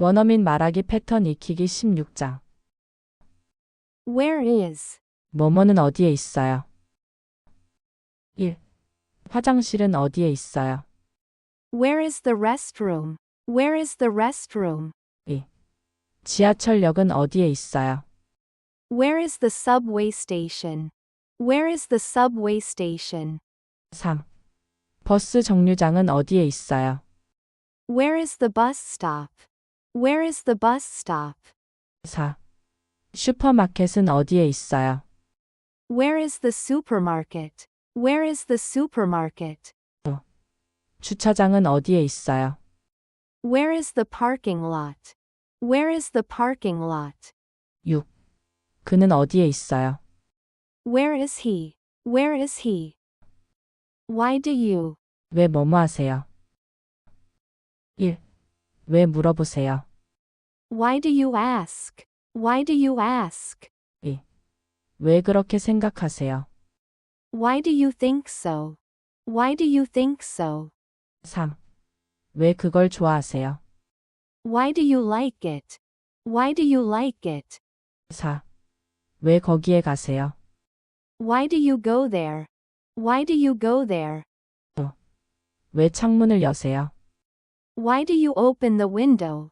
원어민 말하기 패턴 익히기 16장. Where is? 뭐뭐는 어디에 있어요? 1. 화장실은 어디에 있어요? Where is the restroom? Where is the restroom? 2. 지하철역은 어디에 있어요? Where is the subway station? Where is the subway station? 3. 버스 정류장은 어디에 있어요? Where is the bus stop? Where is the bus stop? 4. 슈퍼마켓은 어디에 있어요? Where is the supermarket? Where is the supermarket? 주차장은 어디에 있어요? Where is the parking lot? Where is the parking lot? 6. 그는 어디에 있어요? Where is he? Where is he? Why do you? 왜 뭐뭐 하세요? 1. 왜 물어보세요? Why do you ask? Why do you ask? 2. 왜 그렇게 생각하세요? Why do you think so? Why do you think so? 3. 왜 그걸 좋아하세요? Why do you like it? Why do you like it? 4. 왜 거기에 가세요? Why do you go there? Why do you go there? 왜 창문을 여세요? Why do you open the window?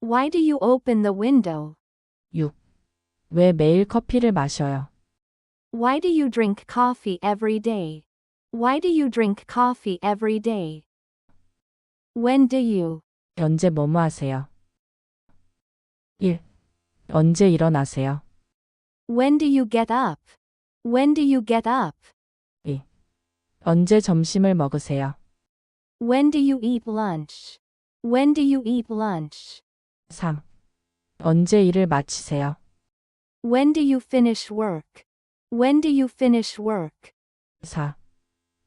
Why do you open the window? 6. 왜 매일 커피를 마셔요? Why do you drink coffee every day? Why do you drink coffee every day? When do you? 언제 뭐뭐 하세요? 1. 언제 일어나세요? When do you get up? When do you get up? 2. 언제 점심을 먹으세요? When do you eat lunch? When do you eat lunch? 3. 언제 일을 마치세요? When do you finish work? When do you finish work? 4.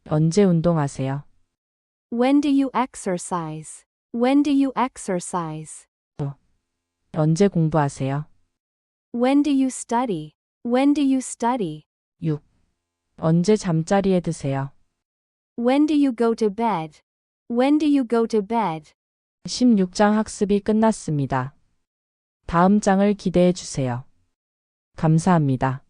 언제 운동하세요? When do you exercise? When do you exercise? 언제 공부하세요? When do you study? When do you study? 6. 언제 잠자리에 드세요? When do you go to bed? When do you go to bed? 16장 학습이 끝났습니다. 다음 장을 기대해 주세요. 감사합니다.